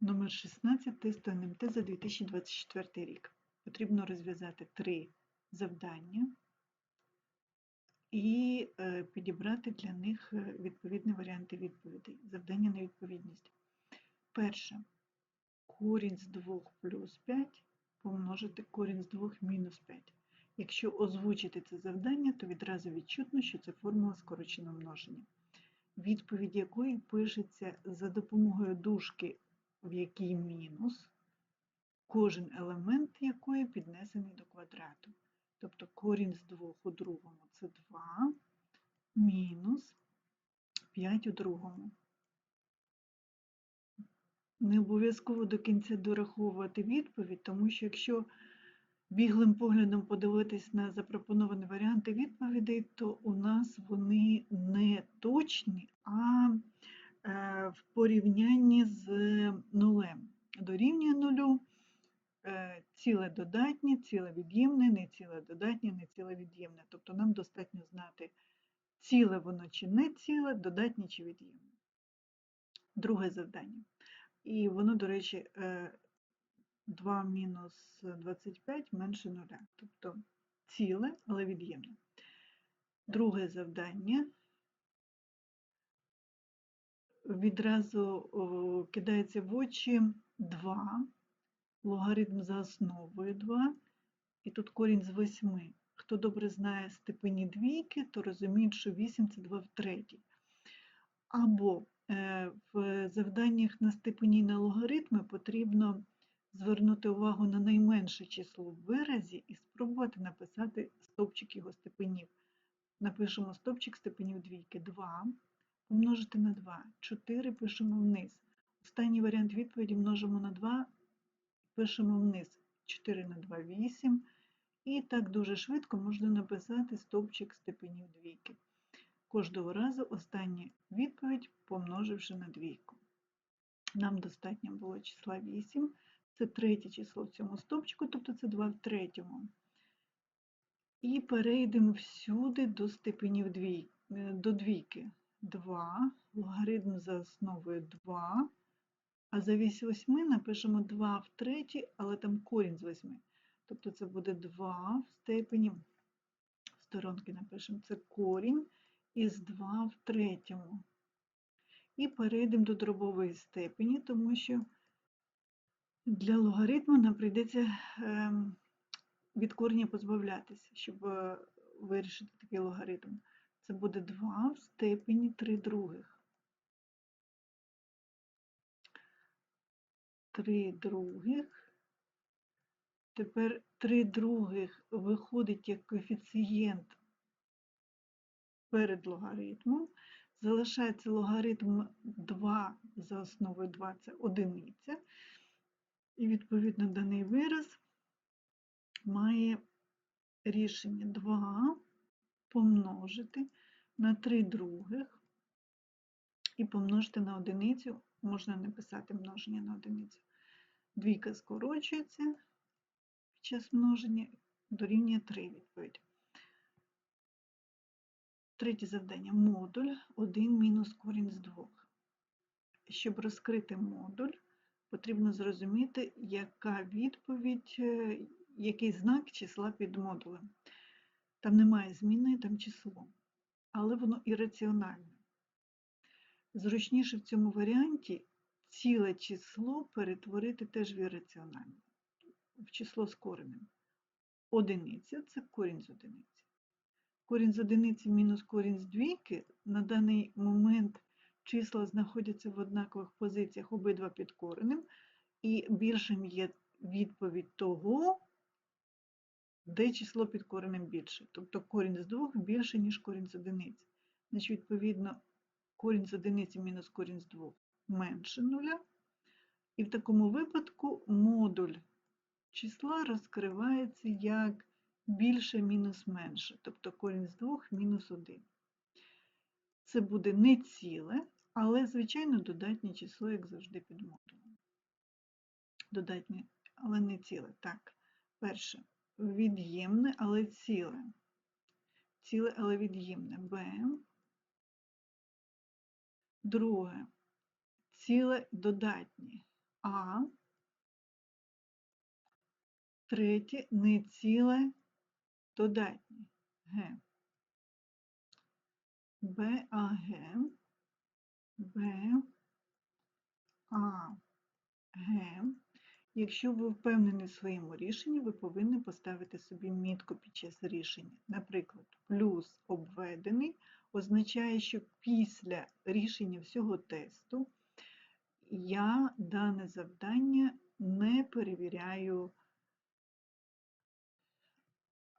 Номер 16 тесту НМТ за 2024 рік. Потрібно розв'язати три завдання і е, підібрати для них е, відповідні варіанти відповідей. Завдання на відповідність. Перше. Корінь з 2 плюс 5 помножити корінь з 2 мінус 5. Якщо озвучити це завдання, то відразу відчутно, що це формула скороченого множення, відповідь якої пишеться за допомогою дужки в якій мінус, кожен елемент якої піднесений до квадрату. Тобто корінь з 2 у другому це 2, мінус 5 у другому. Не обов'язково до кінця дораховувати відповідь, тому що якщо біглим поглядом подивитись на запропоновані варіанти відповідей, то у нас вони не точні, а в порівнянні з нулем. Дорівнює нулю е, ціле додатнє, ціле від'ємне, не ціле додатнє, не ціле від'ємне. Тобто нам достатньо знати, ціле воно чи не ціле, додатнє чи від'ємне. Друге завдання. І воно, до речі, 2 мінус 25 менше нуля. Тобто ціле, але від'ємне. Друге завдання. Відразу кидається в очі 2, логарифм за основою 2, і тут корінь з 8. Хто добре знає степені двійки, то розуміє, що 8 це 2 в третій. Або е, в завданнях на степені на логарифми потрібно звернути увагу на найменше число в виразі і спробувати написати стовпчик його степенів. Напишемо стовпчик степенів двійки 2 помножити на 2. 4 пишемо вниз. Останній варіант відповіді множимо на 2, пишемо вниз. 4 на 2 8. І так дуже швидко можна написати стовпчик степенів двійки. Кожного разу остання відповідь помноживши на двійку. Нам достатньо було числа 8. Це третє число в цьому стовпчику, тобто це 2 в третьому. І перейдемо всюди до степенів двійки, до двійки. 2, логарифм за основою 2, а за вісь 8 напишемо 2 в третій, але там корінь з 8. Тобто це буде 2 в степені, сторонки напишемо, це корінь із 2 в третьому. І перейдемо до дробової степені, тому що для логарифму нам прийдеться ем, від корення позбавлятися, щоб е, вирішити такий логарифм. Це буде 2 в степені 3 других. 3 других. Тепер 3 других виходить як коефіцієнт перед логарифмом. Залишається логарифм 2 за основою 2 це одиниця. І, відповідно, даний вираз має рішення 2 помножити на 3 других і помножити на одиницю, можна не писати множення на одиницю. Двійка скорочується під час множення дорівнює 3 відповідь. Третє завдання модуль 1 мінус корінь з 2. Щоб розкрити модуль, потрібно зрозуміти, яка відповідь, е, який знак числа під модулем. Там немає зміни, там число, але воно ірраціональне. Зручніше в цьому варіанті ціле число перетворити теж в ірраціональне, в число з коренем. Одиниця це корінь з одиниці. Корінь з одиниці мінус корінь з двійки на даний момент числа знаходяться в однакових позиціях обидва під коренем, і більшим є відповідь того, де число під коренем більше. Тобто корінь з 2 більше, ніж корінь з одиниці. Значить, відповідно, корінь з одиниці мінус корінь з 2 менше нуля. І в такому випадку модуль числа розкривається як більше мінус менше, тобто корінь з 2 мінус 1. Це буде не ціле, але, звичайно, додатнє число, як завжди, під модулем. Додатнє, але не ціле. Так, перше від'ємне, але ціле. Ціле, але від'ємне Б. Друге ціле додатнє А. Третє не ціле додатнє. Г. Б, А, Г. Б, А, Г. Якщо ви впевнені в своєму рішенні, ви повинні поставити собі мітку під час рішення. Наприклад, плюс обведений означає, що після рішення всього тесту я дане завдання не перевіряю,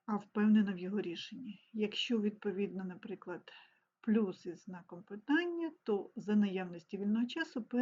а впевнена в його рішенні. Якщо відповідно, наприклад, плюс із знаком питання, то за наявності вільного часу